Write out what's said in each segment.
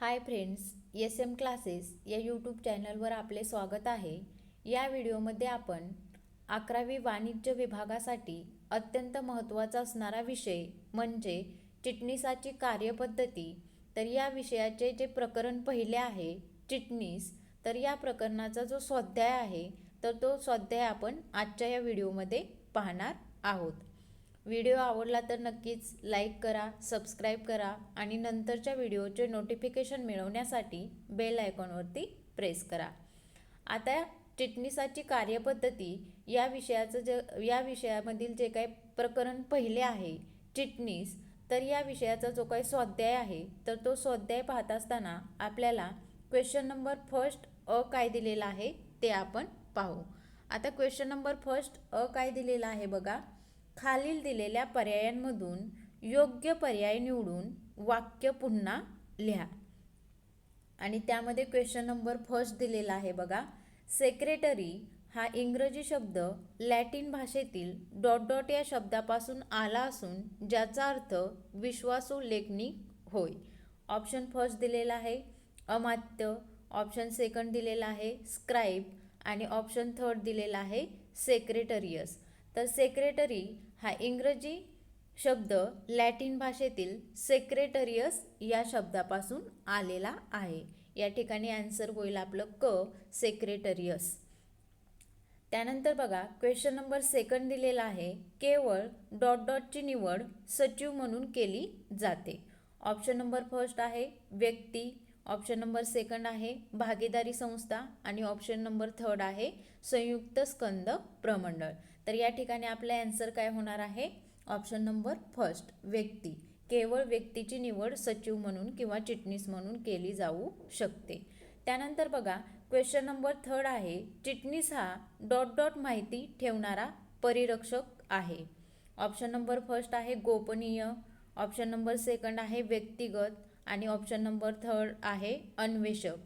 Hi friends S M classes या YouTube चॅनलवर आपले स्वागत आहे. या व्हिडिओमध्ये आपण अकरावी वाणिज्य विभागासाठी अत्यंत महत्त्वाचा असणारा विषय म्हणजे चिटणीसाची कार्यपद्धती. तर या विषयाचे जे प्रकरण पहिले आहे चिटणीस तर या प्रकरणाचा जो स्वाध्याय आहे तर तो स्वाध्याय आपण आजच्या या व्हिडिओमध्ये पाहणार आहोत. व्हिडिओ आवडला तर नक्कीच लाईक करा सबस्क्राईब करा आणि नंतरच्या व्हिडिओचे नोटिफिकेशन मिळवण्यासाठी बेल आयकॉनवरती प्रेस करा. आता चिटणीसाची कार्यपद्धती या विषयाचं ज या विषयामधील जे काही प्रकरण पहिले आहे चिटणीस तर या विषयाचा जो काही स्वाध्याय आहे तर तो स्वाध्याय पाहत असताना आपल्याला क्वेश्चन नंबर फर्स्ट अ काय दिलेला आहे ते आपण पाहू. आता क्वेश्चन नंबर फर्स्ट अ काय दिलेला आहे बघा. खालील दिलेल्या पर्यायांमधून योग्य पर्याय निवडून वाक्य पुन्हा लिहा. आणि त्यामध्ये क्वेश्चन नंबर फर्स्ट दिलेला आहे बघा. सेक्रेटरी हा इंग्रजी शब्द लॅटिन भाषेतील डॉट डॉट या शब्दापासून आला असून ज्याचा अर्थ विश्वासू लेखणी होय. ऑप्शन फर्स्ट दिलेला आहे. अमात्य. ऑप्शन सेकंड दिलेला आहे. स्क्राईब आणि ऑप्शन थर्ड दिलेला आहे. सेक्रेटरियस तर सेक्रेटरी हा इंग्रजी शब्द लॅटिन भाषेतील सेक्रेटरियस या शब्दापासून आलेला आहे. या ठिकाणी आन्सर होईल आपलं क सेक्रेटरियस त्यानंतर बघा क्वेश्चन नंबर सेकंड दिलेला आहे. केवळ डॉट डॉटची निवड सचिव म्हणून केली जाते. ऑप्शन नंबर फर्स्ट आहे व्यक्ती. ऑप्शन नंबर सेकंड आहे भागीदारी संस्था. आणि ऑप्शन नंबर थर्ड आहे संयुक्त स्कंद प्रमंडळ. तर या ठिकाणी आपला ॲन्सर काय होणार आहे? ऑप्शन नंबर फर्स्ट व्यक्ती. केवळ व्यक्तीची निवड सचिव म्हणून किंवा चिटणीस म्हणून केली जाऊ शकते. त्यानंतर बघा क्वेश्चन नंबर थर्ड आहे चिटणीस हा डॉट डॉट माहिती ठेवणारा परिरक्षक आहे. ऑप्शन नंबर फर्स्ट आहे गोपनीय ऑप्शन नंबर सेकंड आहे व्यक्तिगत आणि ऑप्शन नंबर थर्ड आहे अन्वेषक.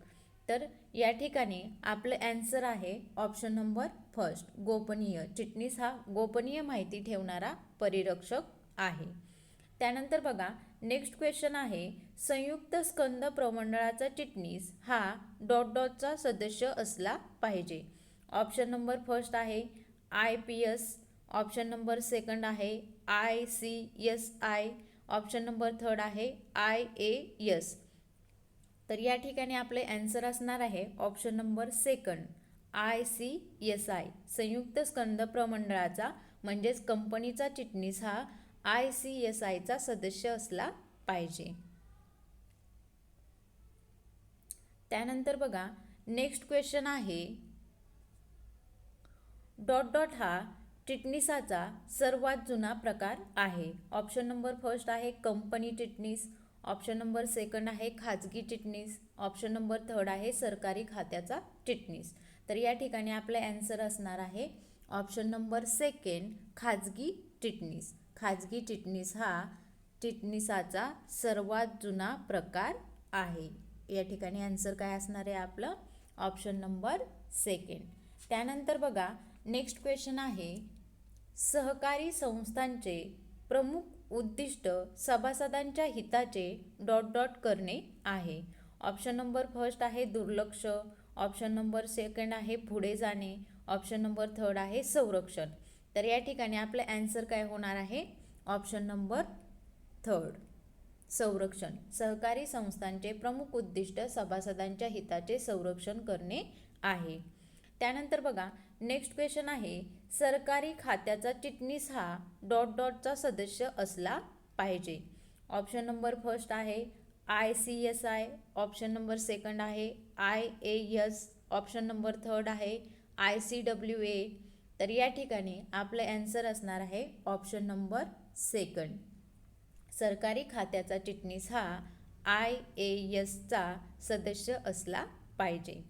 तर या ठिकाणी आपलं ॲन्सर आहे ऑप्शन नंबर फर्स्ट गोपनीय. चिटणीस हा गोपनीय माहिती ठेवणारा परिरक्षक आहे. त्यानंतर बघा नेक्स्ट क्वेश्चन आहे संयुक्त स्कंद प्रमंडळाचा चिटणीस हा डॉट डॉटचा सदस्य असला पाहिजे. ऑप्शन नंबर फर्स्ट आहे I P S option number second आहे I C S I option number third आहे आय ए एस तर या ठिकाणी आपले ॲन्सर असणार आहे option number second I C S I संयुक्त स्कंद प्रमंडळाचा म्हणजेच कंपनीचा चिटणीस हा आय सी एस आयचा सदस्य असला पाहिजे. त्यानंतर बघा नेक्स्ट क्वेश्चन आहे. डॉट डॉट हा चिटणीसाचा सर्वात जुना प्रकार आहे. ऑप्शन नंबर फर्स्ट आहे कंपनी चिटणीस. ऑप्शन नंबर सेकंड आहे खाजगी चिटणीस. ऑप्शन नंबर थर्ड आहे सरकारी खात्याचा चिटणीस. तर या ठिकाणी आपला ॲन्सर असणार आहे. ऑप्शन नंबर सेकंड खाजगी चिटणीस. खाजगी चिटणीस हा चिटणीसाचा सर्वात जुना प्रकार आहे. या ठिकाणी ॲन्सर काय असणार आहे आपलं? Option number second. त्यानंतर बघा नेक्स्ट क्वेश्चन आहे. सहकारी संस्थांचे प्रमुख उद्दिष्ट सभासदांच्या हिताचे डॉट डॉट करणे आहे. ऑप्शन नंबर फर्स्ट आहे दुर्लक्ष. ऑप्शन नंबर सेकंड आहे पुढे जाणे. ऑप्शन नंबर थर्ड आहे संरक्षण. तर या ठिकाणी आपलं ॲन्सर काय होणार आहे? Option number third. संरक्षण. सहकारी संस्थांचे प्रमुख उद्दिष्ट सभासदांच्या हिताचे संरक्षण करणे आहे. त्यानंतर बघा नेक्स्ट क्वेश्चन आहे सरकारी खात्याचा चिटणीस हा डॉट डॉटचा सदस्य असला पाहिजे. ऑप्शन नंबर फर्स्ट आहे I C S I option number second आहे I A S option number third आहे आय सी डब्ल्यू ए तर या ठिकाणी आपलं ॲन्सर असणार आहे ऑप्शन नंबर सेकंड सरकारी खात्याचा चिटणीस हा आय ए एसचा सदस्य असला पाहिजे.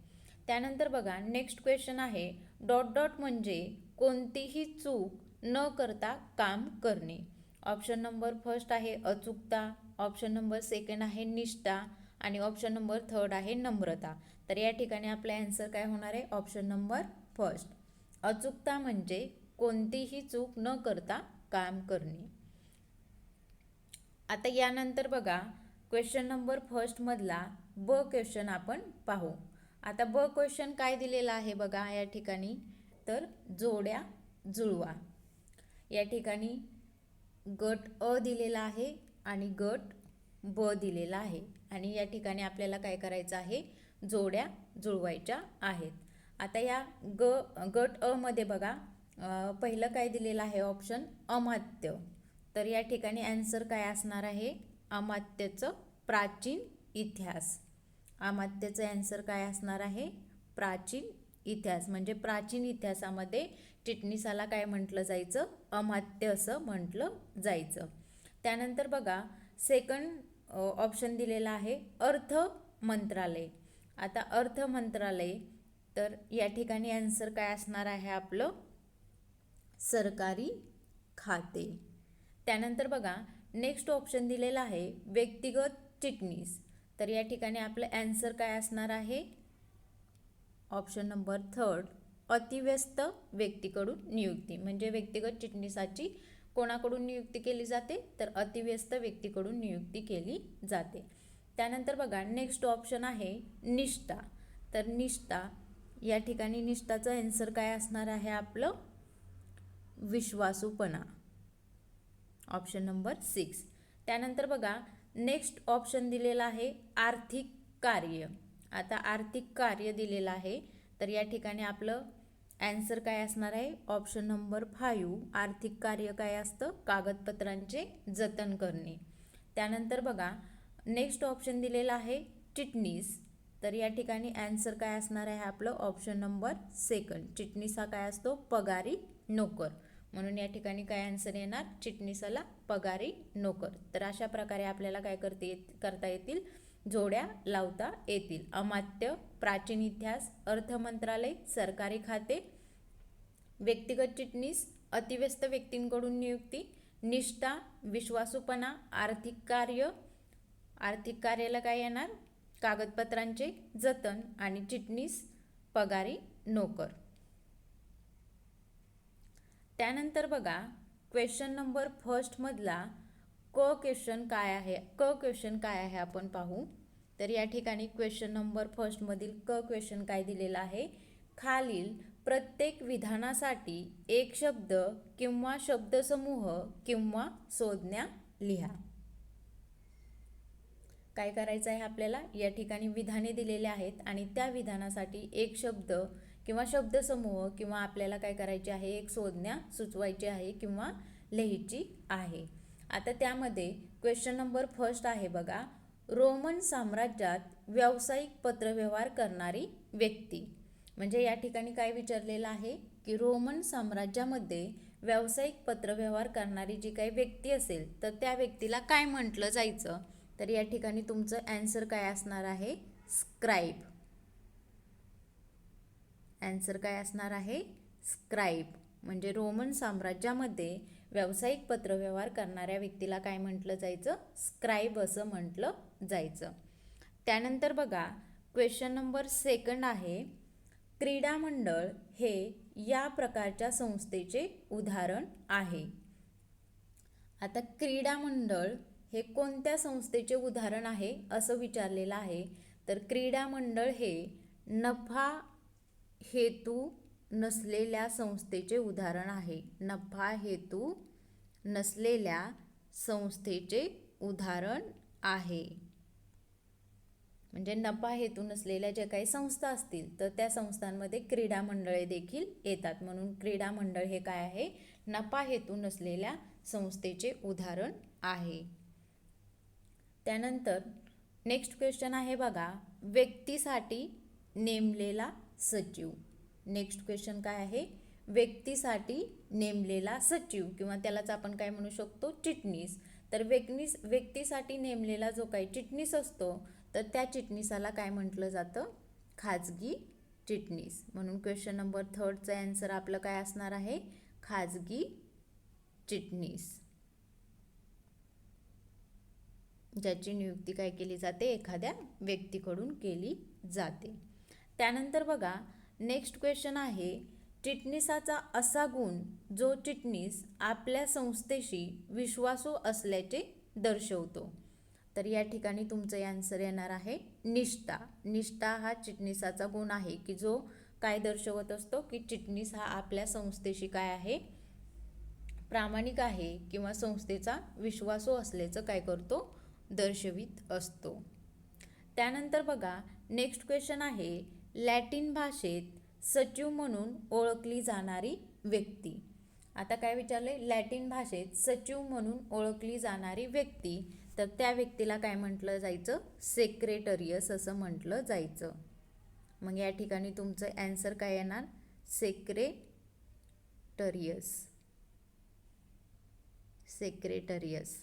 त्यानंतर बघा नेक्स्ट क्वेश्चन आहे डॉट डॉट म्हणजे कोणतीही चूक न करता काम करणे. ऑप्शन नंबर फर्स्ट आहे अचूकता ऑप्शन नंबर सेकंड आहे निष्ठा आणि ऑप्शन नंबर थर्ड आहे नम्रता. तर या ठिकाणी आपला ॲन्सर काय होणार आहे? Option number first. अचूकता म्हणजे कोणतीही चूक न करता काम करणे. आता यानंतर बघा क्वेश्चन नंबर फर्स्टमधला ब क्वेश्चन आपण पाहू. आता ब क्वेश्चन काय दिलेला आहे बघा या ठिकाणी? तर जोड्या जुळवा. या ठिकाणी गट अ दिलेला आहे आणि गट ब दिलेला आहे. आणि या ठिकाणी आपल्याला काय करायचं आहे? जोड्या जुळवायच्या आहेत. आता या ग गट अमध्ये बघा पहिलं काय दिलेलं आहे ऑप्शन अमात्य. तर या ठिकाणी ॲन्सर काय असणार आहे? अमात्याचं प्राचीन इतिहास. अमात्याचं ॲन्सर काय असणार आहे? प्राचीन इतिहास. म्हणजे प्राचीन इतिहासामध्ये चिटणीसाला काय म्हटलं जायचं? अमात्य असं म्हटलं जायचं. त्यानंतर बघा सेकंड ऑप्शन दिलेला आहे अर्थ मंत्रालय. आता अर्थ मंत्रालय तर या ठिकाणी ॲन्सर काय असणार आहे आपलं? सरकारी खाते. त्यानंतर बघा नेक्स्ट ऑप्शन दिलेला आहे व्यक्तिगत चिटणीस. तर या ठिकाणी आपलं ॲन्सर काय असणार आहे? ऑप्शन नंबर थर्ड अतिव्यस्त व्यक्तीकडून नियुक्ती. म्हणजे व्यक्तिगत चिटणीसाची कोणाकडून नियुक्ती केली जाते? तर अतिव्यस्त व्यक्तीकडून नियुक्ती केली जाते. त्यानंतर बघा नेक्स्ट ऑप्शन आहे निष्ठा. तर निष्ठा या ठिकाणी निष्ठाचं ॲन्सर काय असणार आहे आपलं? विश्वासूपणा. ऑप्शन नंबर सिक्स त्यानंतर बघा नेक्स्ट ऑप्शन दिलेला आहे आर्थिक कार्य. आता आर्थिक कार्य दिलेलं आहे. तर या ठिकाणी आपलं ॲन्सर काय असणार आहे? ऑप्शन नंबर फाईव्ह आर्थिक कार्य काय असतं? कागदपत्रांचे जतन करणे. त्यानंतर बघा नेक्स्ट ऑप्शन दिलेला आहे चिटणीस. तर या ठिकाणी ॲन्सर काय असणार आहे आपलं? ऑप्शन नंबर सेकंड चिटणीस हा काय असतो? पगारी नोकर. म्हणून या ठिकाणी काय आन्सर येणार? चिटणीसाला पगारी नोकर. तर अशा प्रकारे आपल्याला काय करते येत करता येतील? जोड्या लावता येतील. अमात्य प्राचीन इतिहास अर्थ मंत्रालय सरकारी खाते व्यक्तिगत चिटणीस अतिव्यस्त व्यक्तींकडून नियुक्ती निष्ठा विश्वासूपणा आर्थिक कार्य आर्थिक कार्याला काय येणार? कागदपत्रांचे जतन आणि चिटणीस पगारी नोकर. त्यानंतर बघा क्वेश्चन नंबर फर्स्टमधला क क्वेश्चन काय आहे? क क्वेश्चन काय आहे आपण पाहू. तर या ठिकाणी क्वेश्चन नंबर फर्स्टमधील क क्वेश्चन काय दिलेला आहे? खालील प्रत्येक विधानासाठी एक शब्द किंवा शब्दसमूह किंवा संज्ञा लिहा. काय करायचं आहे आपल्याला? या ठिकाणी विधाने दिलेले आहेत आणि त्या विधानासाठी एक शब्द किंवा शब्दसमूह किंवा आपल्याला काय करायचे आहे एक संज्ञा सुचवायची आहे किंवा लिहायची आहे. आता त्यामध्ये क्वेश्चन नंबर फर्स्ट आहे बघा. रोमन साम्राज्यात व्यावसायिक पत्रव्यवहार करणारी व्यक्ती. म्हणजे या ठिकाणी काय विचारलेलं आहे की रोमन साम्राज्यामध्ये व्यावसायिक पत्रव्यवहार करणारी जी काही व्यक्ती असेल तर त्या व्यक्तीला काय म्हटलं जायचं? तर या ठिकाणी तुमचं ॲन्सर काय असणार आहे? स्क्राईब ॲन्सर काय असणार आहे? स्क्राईब म्हणजे रोमन साम्राज्यामध्ये व्यावसायिक पत्रव्यवहार करणाऱ्या व्यक्तीला काय म्हटलं जायचं? स्क्राईब असं म्हटलं जायचं. त्यानंतर बघा क्वेश्चन नंबर सेकंड आहे क्रीडा मंडळ हे या प्रकारच्या संस्थेचे उदाहरण आहे. आता क्रीडा मंडळ हे कोणत्या संस्थेचे उदाहरण आहे असं विचारलेलं आहे? तर क्रीडा मंडळ हे नफा हेतू नसलेल्या संस्थेचे उदाहरण आहे. नफा हेतू नसलेल्या संस्थेचे उदाहरण आहे. म्हणजे नफा हेतू नसलेल्या ज्या काही संस्था असतील तर त्या संस्थांमध्ये क्रीडा मंडळे देखील येतात. म्हणून क्रीडा मंडळ हे काय आहे? नफा हेतू नसलेल्या संस्थेचे उदाहरण आहे. त्यानंतर नेक्स्ट क्वेश्चन आहे बघा. व्यक्तीसाठी नेमलेला सचिव. नेक्स्ट क्वेश्चन काय आहे? व्यक्तीसाठी नेमलेला सचिव किंवा त्यालाच आपण काय म्हणू शकतो? चिटणीस. तर व्यक्तीस व्यक्तीसाठी नेमलेला जो काही चिटणीस असतो तर त्या चिटणीसाला काय म्हटलं जातं? खाजगी चिटणीस. म्हणून क्वेश्चन नंबर थर्डचं ॲन्सर आपलं काय असणार आहे? खाजगी चिटणीस. ज्याची नियुक्ती काय केली जाते? एखाद्या व्यक्तीकडून केली जाते. त्यानंतर बघा नेक्स्ट क्वेश्चन आहे चिटणीसाचा असा गुण जो चिटणीस आपल्या संस्थेशी विश्वासू असल्याचे दर्शवतो. तर या ठिकाणी तुमचं आन्सर येणार आहे निष्ठा. निष्ठा हा चिटणीसाचा गुण आहे की जो काय दर्शवत असतो की चिटणीस हा आपल्या संस्थेशी काय आहे? प्रामाणिक आहे किंवा संस्थेचा विश्वासू असल्याचं काय करतो? दर्शवित असतो. त्यानंतर बघा नेक्स्ट क्वेश्चन आहे लॅटिन भाषेत सचिव म्हणून ओळखली जाणारी व्यक्ती. आता काय विचारले लॅटिन भाषेत सचिव म्हणून ओळखली जाणारी व्यक्ती. तर त्या व्यक्तीला काय म्हटलं जायचं? सेक्रेटरियस असं म्हटलं जायचं. मग या ठिकाणी तुमचं ॲन्सर काय येणार? सेक्रेटरियस सेक्रेटरियस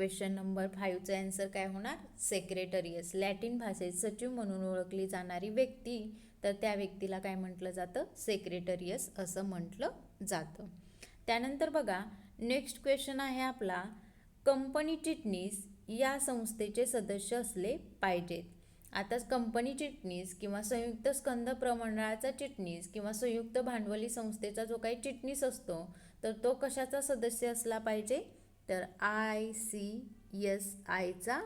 क्वेश्चन नंबर फाईव्हचं ॲन्सर काय होणार? सेक्रेटरियस लॅटिन भाषेत सचिव म्हणून ओळखली जाणारी व्यक्ती. तर त्या व्यक्तीला काय म्हटलं जातं? सेक्रेटरियस असं म्हटलं जातं. त्यानंतर बघा नेक्स्ट क्वेश्चन आहे आपला. कंपनी चिटणीस या संस्थेचे सदस्य असले पाहिजेत. आता कंपनी चिटणीस किंवा संयुक्त स्कंद प्रमंडळाचा चिटणीस किंवा संयुक्त भांडवली संस्थेचा जो काही चिटणीस असतो तर तो कशाचा सदस्य असला पाहिजे? तर आय सी एस आयचा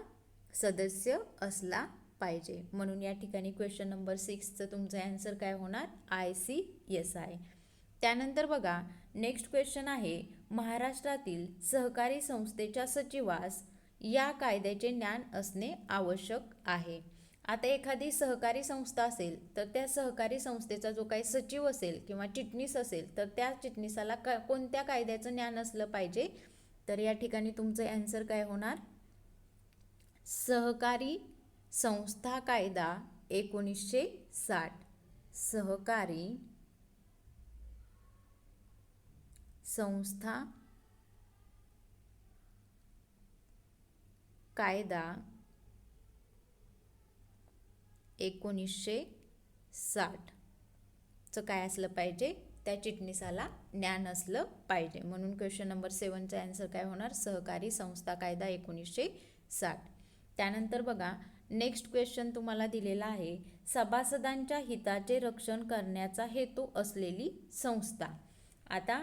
सदस्य असला पाहिजे. म्हणून या ठिकाणी क्वेश्चन नंबर सिक्सचं तुमचं ॲन्सर काय होणार? आय सी एस आय त्यानंतर बघा नेक्स्ट क्वेश्चन आहे महाराष्ट्रातील सहकारी संस्थेच्या सचिवास या कायद्याचे ज्ञान असणे आवश्यक आहे. आता एखादी सहकारी संस्था असेल तर त्या सहकारी संस्थेचा जो काही सचिव असेल किंवा चिटणीस असेल तर त्या चिटणीसाला का कोणत्या कायद्याचं ज्ञान असलं पाहिजे? तर या ठिकाणी तुमचं ॲन्सर काय होणार? सहकारी संस्था कायदा एकोणीसशे साठ. सहकारी संस्था कायदा एकोणीसशे साठचं काय असलं पाहिजे? त्या चिटणीसाला ज्ञान असलं पाहिजे. म्हणून क्वेश्चन नंबर सेवनचा ॲन्सर काय होणार? सहकारी संस्था कायदा एकोणीसशे साठ. त्यानंतर बघा नेक्स्ट क्वेश्चन तुम्हाला दिलेला आहे. सभासदांच्या हिताचे रक्षण करण्याचा हेतू असलेली संस्था. आता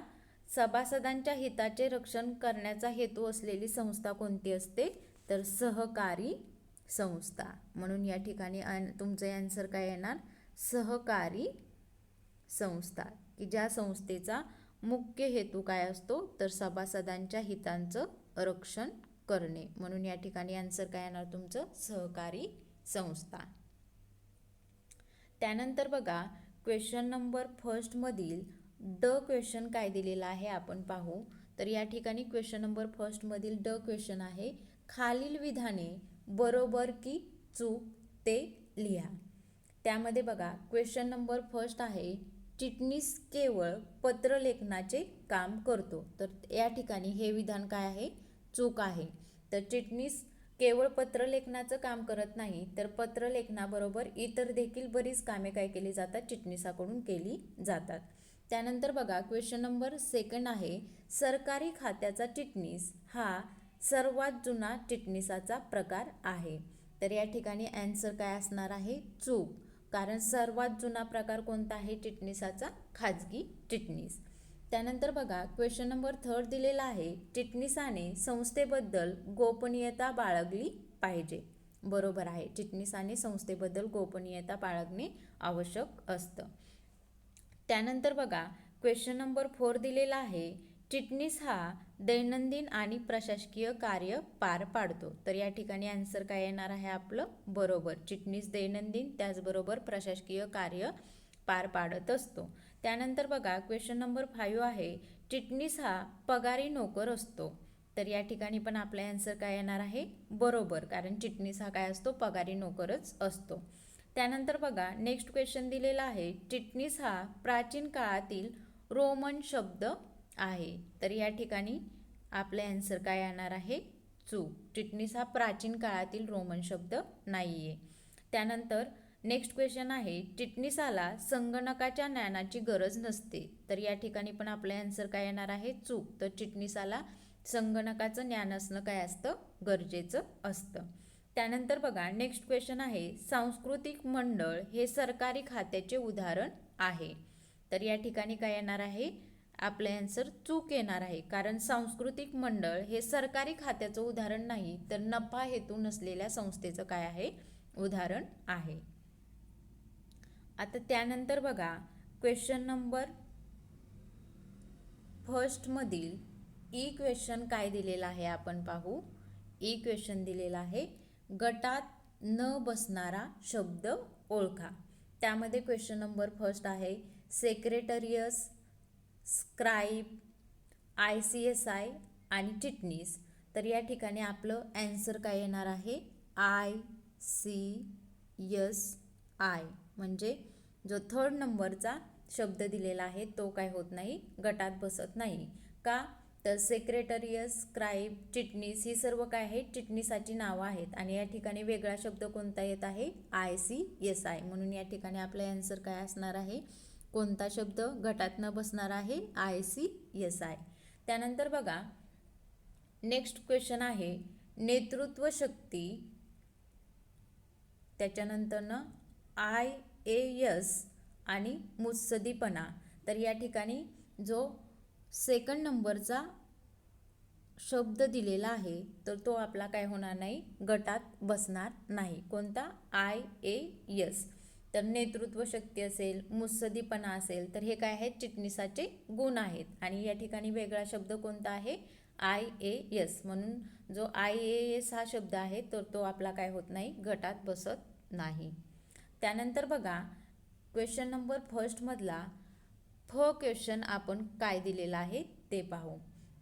सभासदांच्या हिताचे रक्षण करण्याचा हेतू असलेली संस्था कोणती असते? तर सहकारी संस्था. म्हणून या ठिकाणी तुमचं ॲन्सर काय येणार? सहकारी संस्था. की ज्या संस्थेचा मुख्य हेतू काय असतो तर सभासदांच्या हितांचं रक्षण करणे. म्हणून या ठिकाणी आन्सर काय येणार तुमचं? सहकारी संस्था. त्यानंतर बघा क्वेश्चन नंबर फर्स्टमधील ड क्वेश्चन काय दिलेला आहे आपण पाहू. तर या ठिकाणी क्वेश्चन नंबर फर्स्टमधील ड क्वेश्चन आहे खालील विधाने बरोबर की चूक ते लिहा. त्यामध्ये बघा क्वेश्चन नंबर फर्स्ट आहे चिटणीस केवळ पत्रलेखनाचे काम करतो. तर या ठिकाणी हे विधान काय आहे? चूक आहे. तर चिटणीस केवळ पत्रलेखनाचं काम करत नाही तर पत्रलेखनाबरोबर इतर देखील बरीच कामे काय केली जातात? चिटणीसाकडून केली जातात. त्यानंतर बघा क्वेश्चन नंबर सेकंड आहे सरकारी खात्याचा चिटणीस हा सर्वात जुना चिटणीसाचा प्रकार आहे. तर या ठिकाणी ॲन्सर काय असणार आहे? चूक. कारण सर्वात जुना प्रकार कोणता आहे? चिटणीसाचा खाजगी चिटणीस त्यानंतर बघा क्वेश्चन नंबर थर्ड दिलेला आहे. चिटणीसाने संस्थेबद्दल गोपनीयता बाळगली पाहिजे. बरोबर आहे. चिटणीसाने संस्थेबद्दल गोपनीयता बाळगणे आवश्यक असतं. त्यानंतर बघा क्वेश्चन नंबर फोर दिलेला आहे. चिटणीस हा दैनंदिन आणि प्रशासकीय कार्य पार पाडतो. तर या ठिकाणी आन्सर काय येणार आहे आपलं? बरोबर. चिटणीस दैनंदिन त्याचबरोबर प्रशासकीय कार्य पार पाडत असतो. त्यानंतर बघा क्वेश्चन नंबर फाईव्ह आहे. चिटणीस हा पगारी नोकर असतो. तर या ठिकाणी पण आपला आन्सर काय येणार आहे? बरोबर. कारण चिटणीस हा काय असतो? पगारी नोकरच असतो. त्यानंतर बघा नेक्स्ट क्वेश्चन दिलेला आहे. चिटणीस हा प्राचीन काळातील रोमन शब्द आहे. तर या ठिकाणी आपलं ॲन्सर काय येणार आहे? चूक चिटणीस हा प्राचीन काळातील रोमन शब्द नाही आहे त्यानंतर नेक्स्ट क्वेश्चन आहे चिटणीसाला संगणकाच्या ज्ञानाची गरज नसते. तर या ठिकाणी पण आपलं ॲन्सर काय येणार आहे? चूक तर चिटणीसाला संगणकाचं ज्ञान असणं काय असतं? गरजेचं असतं. त्यानंतर बघा नेक्स्ट क्वेश्चन आहे सांस्कृतिक मंडळ हे सरकारी खात्याचे उदाहरण आहे. तर या ठिकाणी काय येणार आहे? आपलं आन्सर चूक येणार आहे. कारण सांस्कृतिक मंडळ हे सरकारी खात्याचं उदाहरण नाही तर नफा हेतू नसलेल्या संस्थेचं काय आहे? उदाहरण आहे. आता त्यानंतर बघा क्वेश्चन नंबर फर्स्टमधील ई क्वेश्चन काय दिलेला आहे आपण पाहू. E ई क्वेश्चन दिलेला आहे गटात न बसणारा शब्द ओळखा. त्यामध्ये क्वेश्चन नंबर फर्स्ट आहे secretarius scribe I C S I आणि चिटणीस तर या ठिकाणी आपलं ॲन्सर काय येणार आहे? आय सी यस आय म्हणजे जो थर्ड नंबरचा शब्द दिलेला आहे तो काय होत नाही गटात बसत नाही. का? तर सेक्रेटरियस स्क्राईब चिटणीस ही सर्व काय आहे चिटणीसाची नावं आहेत. आणि या ठिकाणी वेगळा शब्द कोणता येत आहे? आय सी एस आय म्हणून या ठिकाणी आपलं ॲन्सर काय असणार आहे? कोणता शब्द गटातनं बसणार आहे? आय सी एस आय त्यानंतर बघा. नेक्स्ट क्वेश्चन आहे. नेतृत्व शक्ती. त्याच्यानंतरनं आय ए एस आणि मुत्सदीपणा तर या ठिकाणी जो सेकंड नंबरचा शब्द दिलेला आहे तर तो आपला काय होणार नाही? गटात बसणार नाही. कोणता? आय ए एस तर नेतृत्व शक्ती असेल मुत्सदीपणा असेल तर हे काय आहेत? चिटणीसाचे गुण आहेत. आणि या ठिकाणी वेगळा शब्द कोणता आहे? I A S. म्हणून जो आय ए एस हा शब्द आहे तर तो आपला काय होत नाही? गटात बसत नाही. त्यानंतर बघा क्वेश्चन नंबर फर्स्टमधला फ क्वेश्चन आपण काय दिलेला आहे? ते पाहू.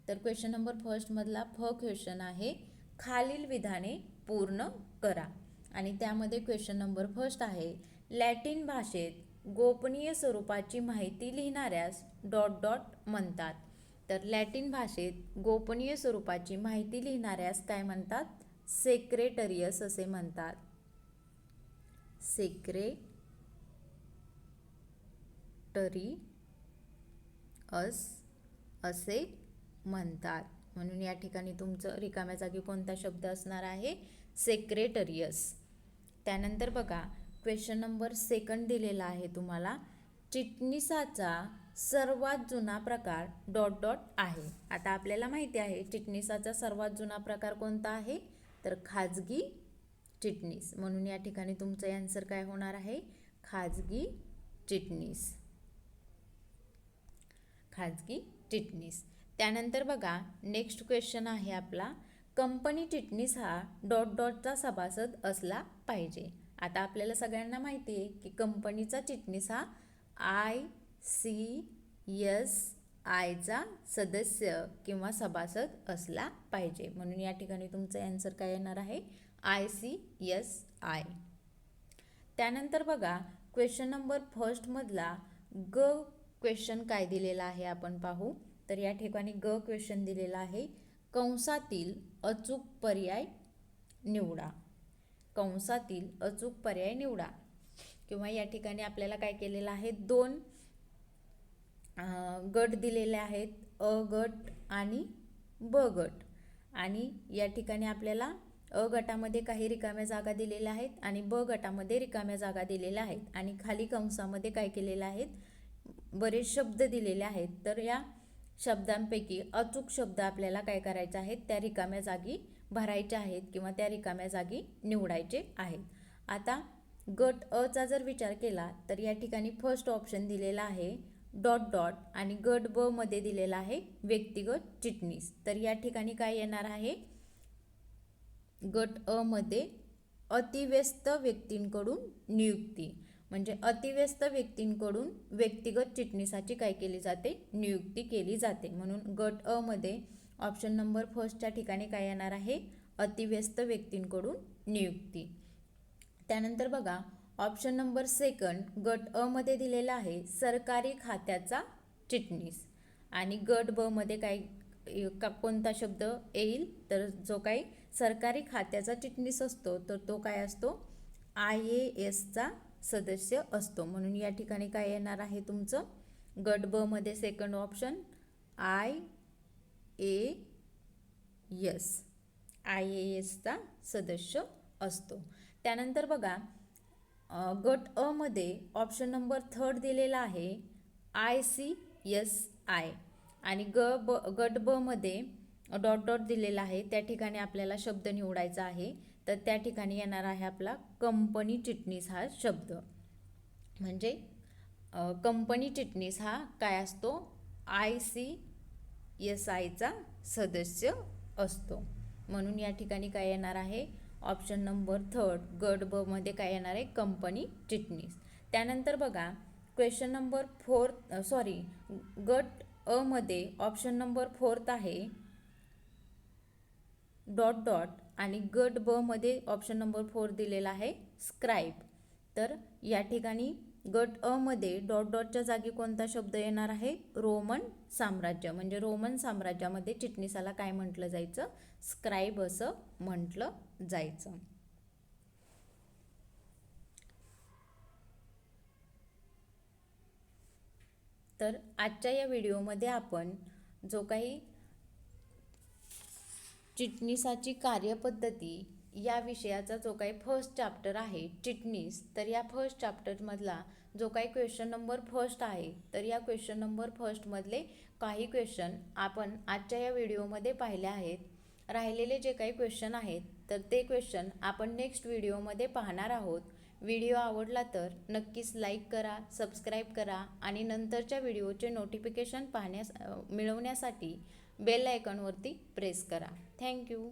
तर क्वेश्चन नंबर फर्स्टमधला फ क्वेश्चन आहे खालील विधाने पूर्ण करा. आणि त्यामध्ये क्वेश्चन नंबर फर्स्ट आहे लॅटिन भाषेत गोपनीय स्वरूपाची माहिती लिहिणाऱ्यास डॉट डॉट म्हणतात. तर लॅटिन भाषेत गोपनीय स्वरूपाची माहिती लिहिणाऱ्यास काय म्हणतात? सेक्रेटरियस असे म्हणतात. सेक्रेटरी अस असे म्हणतात. म्हणून या ठिकाणी तुमचं रिकाम्या जागी कोणता शब्द असणार आहे? सेक्रेटरियस त्यानंतर बघा क्वेश्चन नंबर सेकंड दिलेला आहे तुम्हाला. चिटणीसाचा सर्वात जुना प्रकार डॉट डॉट आहे. आता आपल्याला माहिती आहे चिटणीसाचा सर्वात जुना प्रकार कोणता आहे? तर खाजगी चिटणीस. म्हणून या ठिकाणी तुमचं ॲन्सर काय होणार आहे? खाजगी चिटणीस. खाजगी चिटणीस. त्यानंतर बघा नेक्स्ट क्वेश्चन आहे आपला. कंपनी चिटणीस हा डॉट डॉटचा सभासद असला पाहिजे. आता आपल्याला सगळ्यांना माहिती आहे की कंपनीचा चिटणीस हा आय सी एस आयचा सदस्य किंवा सभासद असला पाहिजे. म्हणून या ठिकाणी तुमचं ॲन्सर काय येणार आहे? I C S I. त्यानंतर बघा क्वेश्चन नंबर फर्स्टमधला ग क्वेश्चन काय दिलेला आहे आपण पाहू. तर या ठिकाणी ग क्वेश्चन दिलेला आहे. कंसातील अचूक पर्याय निवडा. कंसातील अचूक पर्याय निवडा. किंवा या ठिकाणी आपल्याला काय केलेलं आहे? दोन गट दिलेले आहेत. अ गट आणि ब गट. आणि या ठिकाणी आपल्याला अ गटामध्ये काही रिकाम्या जागा दिलेल्या आहेत आणि ब गटामध्ये रिकाम्या जागा दिलेल्या आहेत. आणि खाली कंसामध्ये काय केलेलं आहेत बरेच शब्द दिलेले आहेत. तर या शब्दांपैकी अचूक शब्द आपल्याला काय करायचे आहेत त्या रिकाम्या जागी भरायच्या आहेत किंवा त्या रिकाम्या जागी निवडायचे आहेत. आता गट अचा जर विचार केला तर या ठिकाणी फर्स्ट ऑप्शन दिलेला आहे डॉट डॉट आणि गट ब मध्ये दिलेला आहे व्यक्तिगत चिटणीस. तर या ठिकाणी काय येणार आहे? गट अ मध्ये अतिव्यस्त व्यक्तींकडून नियुक्ती. म्हणजे अतिव्यस्त व्यक्तींकडून व्यक्तिगत चिटणीसाची काय केली जाते? नियुक्ती केली जाते. म्हणून गट अ मध्ये ऑप्शन नंबर फर्स्टच्या ठिकाणी काय येणार आहे? अतिव्यस्त व्यक्तींकडून नियुक्ती. त्यानंतर बघा ऑप्शन नंबर सेकंड गट अ मध्ये दिलेला आहे सरकारी खात्याचा चिटणीस. आणि गट ब मध्ये काय का कोणता शब्द येईल? तर जो काही सरकारी खात्याचा चिटणीस असतो तर तो काय असतो? आय ए एसचा सदस्य असतो. म्हणून या ठिकाणी काय येणार आहे तुमचं? गट ब मध्ये second option I A S I A एसचा सदस्य असतो. त्यानंतर बघा गट अ मध्ये ऑप्शन नंबर थर्ड दिलेला आहे आय सी एस आय आणि ग ब गट ब मध्ये डॉट डॉट दिलेला आहे. त्या ठिकाणी आपल्याला शब्द निवडायचा आहे. तर त्या ठिकाणी येणार आहे आपला कंपनी चिटणीस हा शब्द. म्हणजे कंपनी चिटणीस हा काय असतो? आय सी एस आयचा सदस्य असतो. म्हणून या ठिकाणी काय येणार आहे? ऑप्शन नंबर थर्ड गट ब मध्ये काय येणार आहे? कंपनी चिटणीस. त्यानंतर बघा क्वेश्चन नंबर फोर्थ सॉरी गट अ मध्ये ऑप्शन नंबर फोर्थ आहे डॉट डॉट आणि गट ब मध्ये ऑप्शन नंबर फोर दिलेला आहे स्क्राईब तर या ठिकाणी गट अ मध्ये डॉट डॉटच्या जागी कोणता शब्द येणार आहे? रोमन साम्राज्य. म्हणजे रोमन साम्राज्यामध्ये चिटणीसाला काय म्हटलं जायचं? स्क्राईब असं म्हटलं जायचं. तर आजच्या या व्हिडिओमध्ये आपण जो काही चिटणीसाची कार्यपद्धती या विषयाचा जो काही फर्स्ट चॅप्टर आहे चिटणीस तर या फर्स्ट चॅप्टरमधला जो काही क्वेश्चन नंबर फर्स्ट आहे तर या क्वेश्चन नंबर फर्स्टमधले काही क्वेश्चन आपण आजच्या या व्हिडिओमध्ये पाहिले आहेत. राहिलेले जे काही क्वेश्चन आहेत तर ते क्वेश्चन आपण नेक्स्ट व्हिडिओमध्ये पाहणार आहोत. व्हिडिओ आवडला तर नक्कीच लाईक करा सबस्क्राईब करा आणि नंतरच्या व्हिडिओचे नोटिफिकेशन पाहण्यास मिळवण्यासाठी बेल आयकॉनवरती प्रेस करा. Thank you.